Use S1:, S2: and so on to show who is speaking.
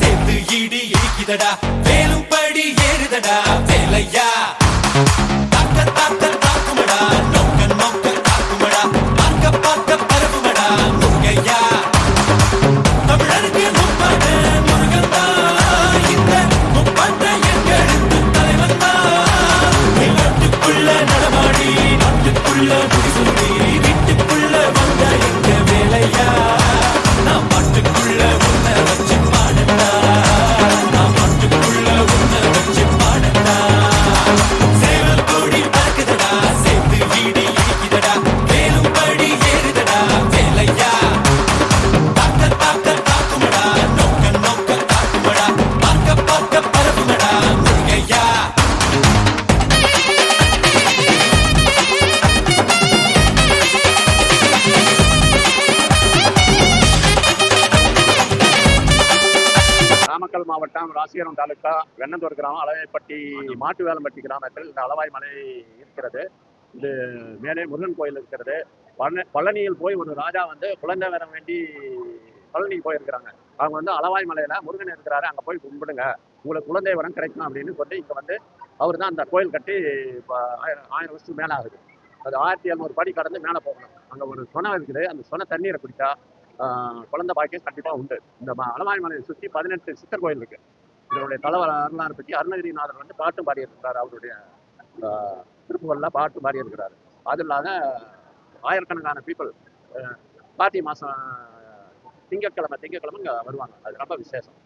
S1: சேர்த்து இடி இடிக்குதடா. வேலு மாவட்டம் ராசிகரம் தாலுக்கா வெண்ணந்தூர் கிராமம் அளவாய்ப்பட்டி மாட்டு வேலம்பட்டி கிராமத்தில் இந்த அளவாய் மலை இருக்கிறது. இது மேலே முருகன் கோயில் இருக்கிறது. பழனி பழனியில் போய் ஒரு ராஜா வந்து குழந்தை வர வேண்டி பழனிக்கு போயிருக்கிறாங்க. அவங்க வந்து அளவாய் மலையில முருகன் இருக்கிறாரு அங்க போய் கும்பிடுங்க. உங்களுக்கு குழந்தை வரம் கிடைக்கும் அப்படின்னு சொல்லி இங்க வந்து அவர் தான் அந்த கோயில் கட்டி இப்போ ஆயிரம் ஆயிரம் வருஷத்துக்கு மேலே ஆகுது. அது ஆயிரத்தி எழுநூறு படி கடந்து மேலே போகணும். அங்கே ஒரு சொனை இருக்குது. அந்த சொனை தண்ணீரை குடிச்சா குழந்தை பாக்கியம் கண்டிப்பாக உண்டு. இந்த அலமாரி மலையை சுற்றி பதினெட்டு சித்தர் கோயில் இருக்கு. இதனுடைய தலைவர் வரலாறு பற்றி அருணகிரிநாதர் வந்து பாட்டும் பாடியிருக்கிறார். அவருடைய ஆஹ், திருப்புகள்ல பாட்டு பாடியிருக்கிறார். அது இல்லாத ஆயிரக்கணக்கான பீப்புள் கார்த்திகை மாதம் திங்கட்கிழமை திங்கட்கிழமை இங்கே வருவாங்க. அது ரொம்ப விசேஷம்.